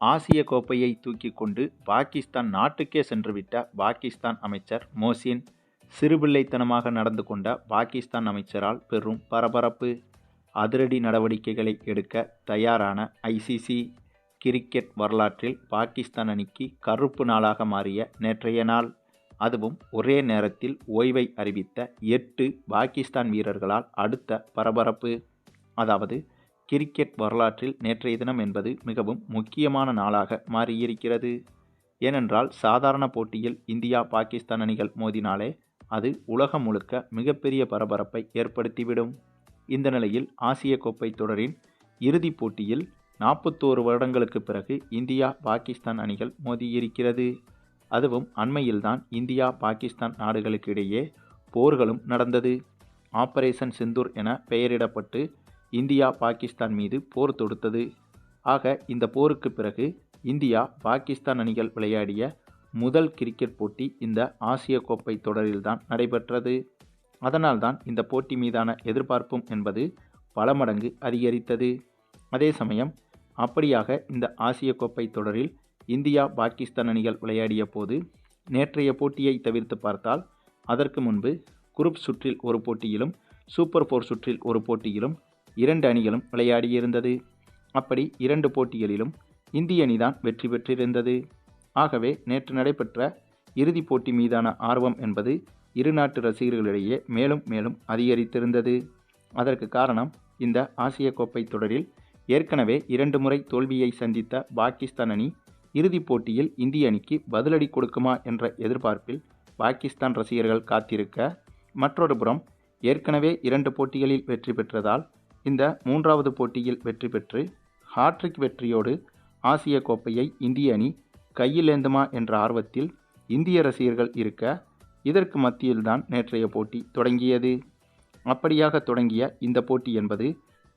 ஆசிய கோப்பையை தூக்கி கொண்டு பாகிஸ்தான் நாட்டுக்கே சென்றுவிட்ட பாகிஸ்தான் அமைச்சர் மோசின் சிறுபிள்ளைத்தனமாக நடந்து கொண்ட பாகிஸ்தான் அமைச்சரால் பெரும் பரபரப்பு அதிரடி நடவடிக்கைகளை எடுக்க தயாரான ஐசிசி கிரிக்கெட் வரலாற்றில் பாகிஸ்தான் அணிக்கு கருப்பு நாளாக மாறிய நேற்றைய நாள். அதுவும் ஒரே நேரத்தில் ஓய்வை அறிவித்த எட்டு பாகிஸ்தான் வீரர்களால் அடுத்த பரபரப்பு. அதாவது கிரிக்கெட் வரலாற்றில் நேற்றைய தினம் என்பது மிகவும் முக்கியமான நாளாக மாறியிருக்கிறது. ஏனென்றால் சாதாரண போட்டியில் இந்தியா பாகிஸ்தான் அணிகள் மோதினாலே அது உலகம் முழுக்க மிகப்பெரிய பரபரப்பை ஏற்படுத்திவிடும். இந்த நிலையில் ஆசிய கோப்பை தொடரின் இறுதிப் போட்டியில் நாற்பத்தோரு வருடங்களுக்கு பிறகு இந்தியா பாகிஸ்தான் அணிகள் மோதியிருக்கிறது. அதுவும் அண்மையில்தான் இந்தியா பாகிஸ்தான் நாடுகளுக்கு இடையே போர்களும் நடந்தது. ஆபரேஷன் சிந்தூர் என பெயரிடப்பட்டு இந்தியா பாகிஸ்தான் மீது போர் தொடுத்தது. ஆக இந்த போருக்கு பிறகு இந்தியா பாகிஸ்தான் அணிகள் விளையாடிய முதல் கிரிக்கெட் போட்டி இந்த ஆசிய கோப்பை தொடரில்தான் நடைபெற்றது. அதனால்தான் இந்த போட்டி மீதான எதிர்பார்ப்பும் என்பது பல மடங்கு அதிகரித்தது. அதே சமயம் அப்படியாக இந்த ஆசிய கோப்பை தொடரில் இந்தியா பாகிஸ்தான் அணிகள் விளையாடிய போது நேற்றைய போட்டியை தவிர்த்து பார்த்தால் அதற்கு முன்பு குரூப் சுற்றில் ஒரு போட்டியிலும் சூப்பர் ஃபோர் சுற்றில் ஒரு போட்டியிலும் இரண்டு அணிகளும் விளையாடியிருந்தது. அப்படி இரண்டு போட்டிகளிலும் இந்திய அணிதான் வெற்றி பெற்றிருந்தது. ஆகவே நேற்று நடைபெற்ற இறுதிப் போட்டி மீதான ஆர்வம் என்பது இரு நாட்டு ரசிகர்களிடையே மேலும் மேலும் அதிகரித்திருந்தது. அதற்கு காரணம் இந்த ஆசிய கோப்பை தொடரில் ஏற்கனவே இரண்டு முறை தோல்வியை சந்தித்த பாகிஸ்தான் அணி இறுதிப் போட்டியில் இந்திய அணிக்கு பதிலடி கொடுக்குமா என்ற எதிர்பார்ப்பில் பாகிஸ்தான் ரசிகர்கள் காத்திருக்க மற்றொரு புறம் ஏற்கனவே இரண்டு போட்டிகளில் வெற்றி பெற்றதால் இந்த மூன்றாவது போட்டியில் வெற்றி பெற்று ஹாட்ரிக் வெற்றியோடு ஆசிய கோப்பையை இந்திய அணி கையிலேந்துமா என்ற ஆர்வத்தில் இந்திய ரசிகர்கள் இருக்க இதற்கு மத்தியில்தான் நேற்றைய போட்டி தொடங்கியது. அப்படியாக தொடங்கிய இந்த போட்டி என்பது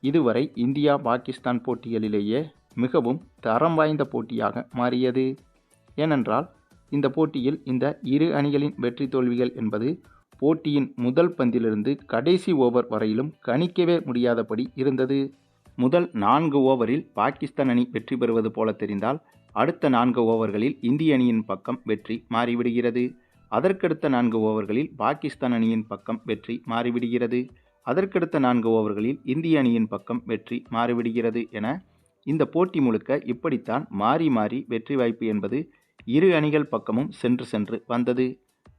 இதுவரை இந்தியா பாகிஸ்தான் போட்டிகளிலேயே மிகவும் தரம் வாய்ந்த போட்டியாக மாறியது. ஏனென்றால் இந்த போட்டியில் இந்த இரு அணிகளின் வெற்றி தோல்விகள் என்பது போட்டியின் முதல் பந்திலிருந்து கடைசி ஓவர் வரையிலும் கணிக்கவே முடியாதபடி இருந்தது. முதல் நான்கு ஓவரில் பாகிஸ்தான் அணி வெற்றி பெறுவது போல தெரிந்தால் அடுத்த நான்கு ஓவர்களில் இந்திய அணியின் பக்கம் வெற்றி மாறிவிடுகிறது. அதற்கடுத்த நான்கு ஓவர்களில் பாகிஸ்தான் அணியின் பக்கம் வெற்றி மாறிவிடுகிறது. அதற்கடுத்த நான்கு ஓவர்களில் இந்திய அணியின் பக்கம் வெற்றி மாறிவிடுகிறது என இந்த போட்டி முழுக்க இப்படித்தான் மாறி மாறி வெற்றி வாய்ப்பு என்பது இரு அணிகள் பக்கமும் சென்று சென்று வந்தது.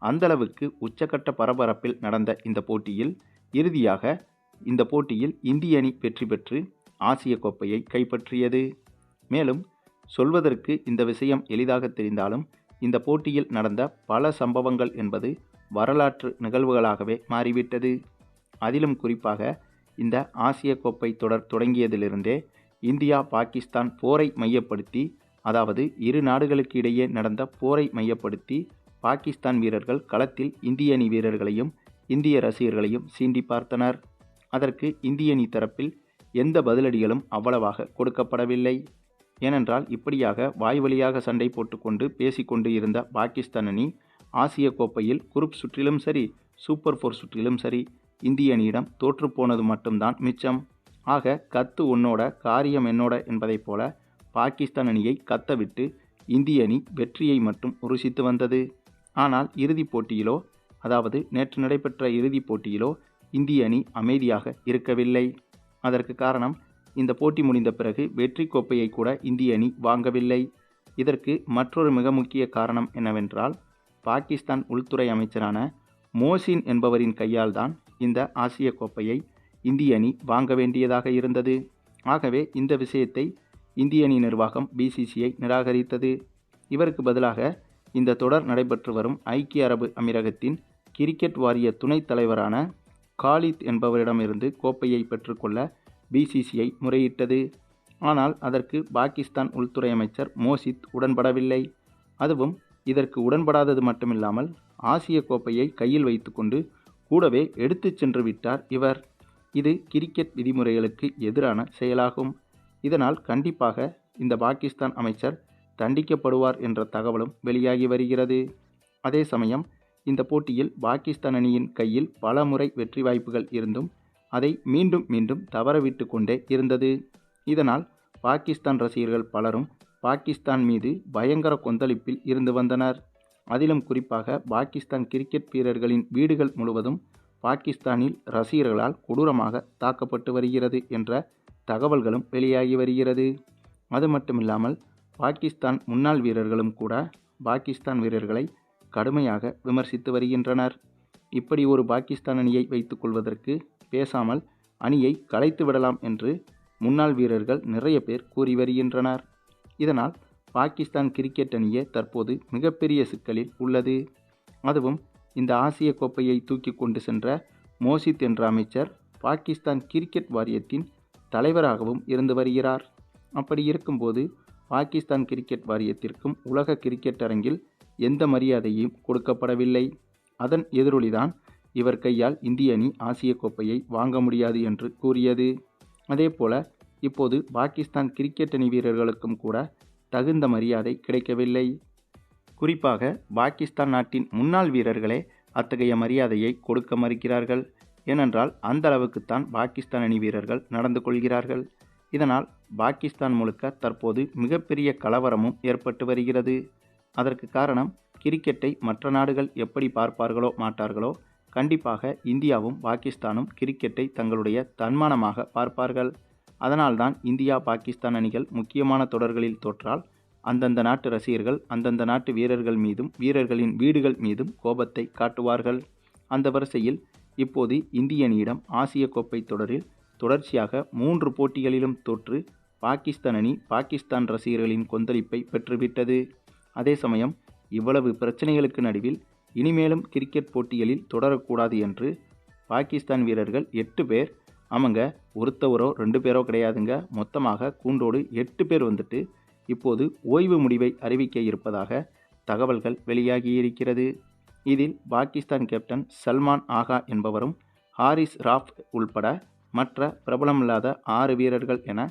அந்தளவுக்கு உச்சக்கட்ட பரபரப்பில் நடந்த இந்த போட்டியில் இறுதியாக இந்த போட்டியில் இந்திய அணி வெற்றி பெற்று ஆசிய கோப்பையை கைப்பற்றியது. மேலும் சொல்வதற்கு இந்த விஷயம் எளிதாக தெரிந்தாலும் இந்த போட்டியில் நடந்த பல சம்பவங்கள் என்பது வரலாற்று நிகழ்வுகளாகவே மாறிவிட்டது. அதிலும் குறிப்பாக இந்த ஆசிய கோப்பை தொடர் தொடங்கியதிலிருந்தே இந்தியா பாகிஸ்தான் போரை மையப்படுத்தி அதாவது இரு நாடுகளுக்கு இடையே நடந்த போரை மையப்படுத்தி பாகிஸ்தான் வீரர்கள் களத்தில் இந்திய அணி வீரர்களையும் இந்திய ரசிகர்களையும் சீண்டி பார்த்தனர். அதற்கு இந்திய அணி தரப்பில் எந்த பதிலடிகளும் அவ்வளவாக கொடுக்கப்படவில்லை. ஏனென்றால் இப்படியாக வாய்வழியாக சண்டை போட்டுக்கொண்டு பேசிக்கொண்டு இருந்த பாகிஸ்தான் அணி ஆசிய கோப்பையில் குரூப் சுற்றிலும் சரி சூப்பர் ஃபோர் சுற்றிலும் சரி இந்திய அணியிடம் தோற்றுப்போனது மட்டும்தான் மிச்சம். ஆக கத்து உன்னோட காரியம் என்னோட என்பதைப் போல பாகிஸ்தான் அணியை கத்தவிட்டு இந்திய அணி வெற்றியை மட்டும் உருசித்து வந்தது. ஆனால் இறுதிப் போட்டியிலோ அதாவது நேற்று நடைபெற்ற இறுதிப் போட்டியிலோ இந்திய அணி அமைதியாக இருக்கவில்லை. அதற்கு காரணம் இந்த போட்டி முடிந்த பிறகு வெற்றி கோப்பையை கூட இந்திய அணி வாங்கவில்லை. இதற்கு மற்றொரு மிக முக்கிய காரணம் என்னவென்றால் பாகிஸ்தான் உள்துறை அமைச்சரான மோசின் என்பவரின் கையால் தான் இந்த ஆசிய கோப்பையை இந்திய அணி வாங்க வேண்டியதாக இருந்தது. ஆகவே இந்த விஷயத்தை இந்திய அணி நிர்வாகம் பிசிசிஐ நிராகரித்தது. இவருக்கு பதிலாக இந்த தொடர் நடைபெற்று வரும் ஐக்கிய அரபு அமீரகத்தின் கிரிக்கெட் வாரிய துணைத் தலைவரான காலித் என்பவரிடமிருந்து கோப்பையை பெற்றுக்கொள்ள பிசிசிஐ முறையிட்டது. ஆனால் அதற்கு பாகிஸ்தான் உள்துறை அமைச்சர் மோசித் உடன்படவில்லை. அதுவும் இதற்கு உடன்படாதது மட்டுமில்லாமல் ஆசிய கோப்பையை கையில் வைத்துக்கொண்டு கூடவே எடுத்துச் சென்று விட்டார் இவர். இது கிரிக்கெட் விதிமுறைகளுக்கு எதிரான செயலாகும். இதனால் கண்டிப்பாக இந்த பாகிஸ்தான் அமைச்சர் தண்டிக்கப்படுவார் என்ற தகவலும் வெளியாகி வருகிறது. அதே சமயம் இந்த போட்டியில் பாகிஸ்தான் அணியின் கையில் பல முறை வெற்றி வாய்ப்புகள் இருந்தும் அதை மீண்டும் மீண்டும் தவறவிட்டு கொண்டே இருந்தது. இதனால் பாகிஸ்தான் ரசிகர்கள் பலரும் பாகிஸ்தான் மீது பயங்கர கொந்தளிப்பில் இருந்து வந்தனர். அதிலும் குறிப்பாக பாகிஸ்தான் கிரிக்கெட் வீரர்களின் வீடுகள் முழுவதும் பாகிஸ்தானில் ரசிகர்களால் கொடூரமாக தாக்கப்பட்டு வருகிறது என்ற தகவல்களும் வெளியாகி வருகிறது. அது மட்டுமில்லாமல் பாகிஸ்தான் முன்னாள் வீரர்களும் கூட பாகிஸ்தான் வீரர்களை கடுமையாக விமர்சித்து வருகின்றனர். இப்படி ஒரு பாகிஸ்தான் அணியை வைத்துக் கொள்வதற்கு பேசாமல் அணியை கலைத்து விடலாம் என்று முன்னாள் வீரர்கள் நிறைய பேர் கூறி வருகின்றனர். இதனால் பாகிஸ்தான் கிரிக்கெட் அணியே தற்போது மிகப்பெரிய சிக்கலில் உள்ளது. அதுவும் இந்த ஆசிய கோப்பையை தூக்கி கொண்டு சென்ற மோசித் என்ற அமைச்சர் பாகிஸ்தான் கிரிக்கெட் வாரியத்தின் தலைவராகவும் இருந்து வருகிறார். அப்படி இருக்கும்போது பாகிஸ்தான் கிரிக்கெட் வாரியத்திற்கும் உலக கிரிக்கெட் அரங்கில் எந்த மரியாதையும் கொடுக்கப்படவில்லை. அதன் எதிரொலிதான் இவர் கையால் இந்திய அணி ஆசிய கோப்பையை வாங்க முடியாது என்று கூறியது. அதேபோல இப்போது பாகிஸ்தான் கிரிக்கெட் அணி வீரர்களுக்கும் கூட தகுந்த மரியாதை கிடைக்கவில்லை. குறிப்பாக பாகிஸ்தான் நாட்டின் முன்னாள் வீரர்களே அத்தகைய மரியாதையை கொடுக்க மறுக்கிறார்கள். ஏனென்றால் அந்த அளவுக்குத்தான் பாகிஸ்தான் அணி வீரர்கள் நடந்து கொள்கிறார்கள். இதனால் பாகிஸ்தான் முழுக்க தற்போது மிகப்பெரிய கலவரமும் ஏற்பட்டு வருகிறது. அதற்கு காரணம் கிரிக்கெட்டை மற்ற நாடுகள் எப்படி பார்ப்பார்களோ மாட்டார்களோ கண்டிப்பாக இந்தியாவும் பாகிஸ்தானும் கிரிக்கெட்டை தங்களுடைய தன்மானமாக பார்ப்பார்கள். அதனால்தான் இந்தியா பாகிஸ்தான் அணிகள் முக்கியமான தொடர்களில் தோற்றால் அந்தந்த நாட்டு ரசிகர்கள் அந்தந்த நாட்டு வீரர்கள் மீதும் வீரர்களின் வீடுகள் மீதும் கோபத்தை காட்டுவார்கள். அந்த வரிசையில் இப்போது இந்திய அணியிடம் ஆசிய கோப்பை தொடரில் தொடர்ச்சியாக மூன்று போட்டிகளிலும் தோற்று பாகிஸ்தான் அணி பாகிஸ்தான் ரசிகர்களின் கொந்தளிப்பை பெற்றுவிட்டது. அதே சமயம் இவ்வளவு பிரச்சனைகளுக்கு நடுவில் இனிமேலும் கிரிக்கெட் போட்டிகளில் தொடரக்கூடாது என்று பாகிஸ்தான் வீரர்கள் எட்டு பேர் ஆமாங்க ஒருத்தவரோ ரெண்டு பேரோ கிடையாதுங்க. மொத்தமாக கூண்டோடு எட்டு பேர் வந்துட்டு இப்போது ஓய்வு முடிவை அறிவிக்க இருப்பதாக தகவல்கள் வெளியாகியிருக்கிறது. இதில் பாகிஸ்தான் கேப்டன் சல்மான் ஆகா என்பவரும் ஹாரிஸ் ராஃப் உள்பட மற்ற பிரபலமில்லாத ஆறு வீரர்கள் என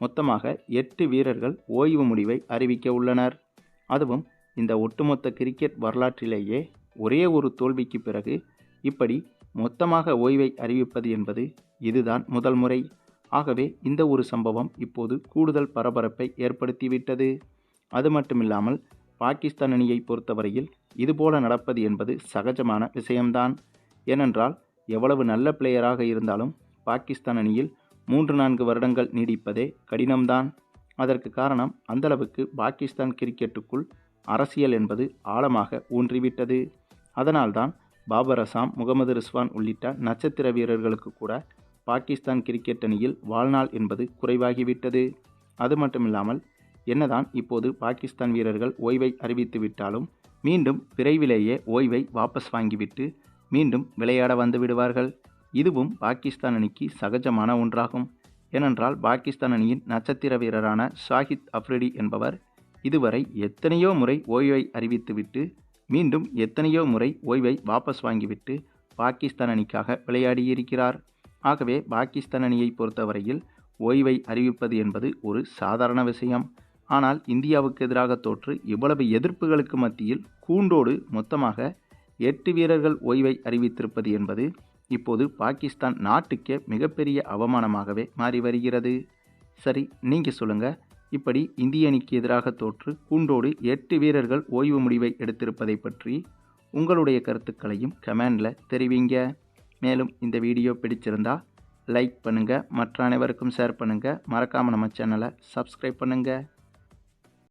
மொத்தமாக எட்டு வீரர்கள் ஓய்வு முடிவை அறிவிக்க உள்ளனர். அதுவும் இந்த ஒட்டுமொத்த கிரிக்கெட் வரலாற்றிலேயே ஒரே ஒரு தோல்விக்கு பிறகு இப்படி மொத்தமாக ஓய்வை அறிவிப்பது என்பது இதுதான் முதல் முறை. ஆகவே இந்த ஒரு சம்பவம் இப்போது கூடுதல் பரபரப்பை ஏற்படுத்திவிட்டது. அது மட்டுமில்லாமல் பாகிஸ்தான் அணியை பொறுத்தவரையில் இதுபோல நடப்பது என்பது சகஜமான விஷயம்தான். ஏனென்றால் எவ்வளவு நல்ல பிளேயராக இருந்தாலும் பாகிஸ்தான் அணியில் மூன்று நான்கு வருடங்கள் நீடிப்பதே கடினம்தான். அதற்கு காரணம் அந்தளவுக்கு பாகிஸ்தான் கிரிக்கெட்டுக்குள் அரசியல் என்பது ஆழமாக ஊன்றிவிட்டது. அதனால்தான் பாபர் அசாம் முகமது ரிஸ்வான் உள்ளிட்ட நட்சத்திர வீரர்களுக்கு கூட பாகிஸ்தான் கிரிக்கெட் அணியில் வாழ்நாள் என்பது குறைவாகிவிட்டது. அது மட்டுமில்லாமல் என்னதான் இப்போது பாகிஸ்தான் வீரர்கள் ஓய்வை அறிவித்து விட்டாலும் மீண்டும் விரைவிலேயே ஓய்வை வாபஸ் வாங்கிவிட்டு மீண்டும் விளையாட வந்து விடுவார்கள். இதுவும் பாகிஸ்தான் அணிக்கு சகஜமான ஒன்றாகும். ஏனென்றால் பாகிஸ்தான் அணியின் நட்சத்திர வீரரான ஷாஹித் அப்ரிடி என்பவர் இதுவரை எத்தனையோ முறை ஓய்வை அறிவித்துவிட்டு மீண்டும் எத்தனையோ முறை ஓய்வை வாபஸ் வாங்கிவிட்டு பாகிஸ்தான் அணிக்காக விளையாடியிருக்கிறார். ஆகவே பாகிஸ்தான் அணியை பொறுத்தவரையில் ஓய்வை அறிவிப்பது என்பது ஒரு சாதாரண விஷயம். ஆனால் இந்தியாவுக்கு எதிராக தோற்று இவ்வளவு எதிர்ப்புகளுக்கு மத்தியில் கூண்டோடு மொத்தமாக எட்டு வீரர்கள் ஓய்வை அறிவித்திருப்பது என்பது இப்போது பாகிஸ்தான் நாட்டுக்கே மிகப்பெரிய அவமானமாகவே மாறி வருகிறது. சரி நீங்கள் சொல்லுங்கள் இப்படி இந்திய அணிக்கு எதிராக தோற்று கூண்டோடு எட்டு வீரர்கள் ஓய்வு முடிவை எடுத்திருப்பதை பற்றி உங்களுடைய கருத்துக்களையும் கமெண்டில் தெரிவிங்க. மேலும் இந்த வீடியோ பிடிச்சிருந்தா லைக் பண்ணுங்கள் மற்ற அனைவருக்கும் ஷேர் பண்ணுங்கள் மறக்காமல் நம்ம சேனலை சப்ஸ்கிரைப் பண்ணுங்கள்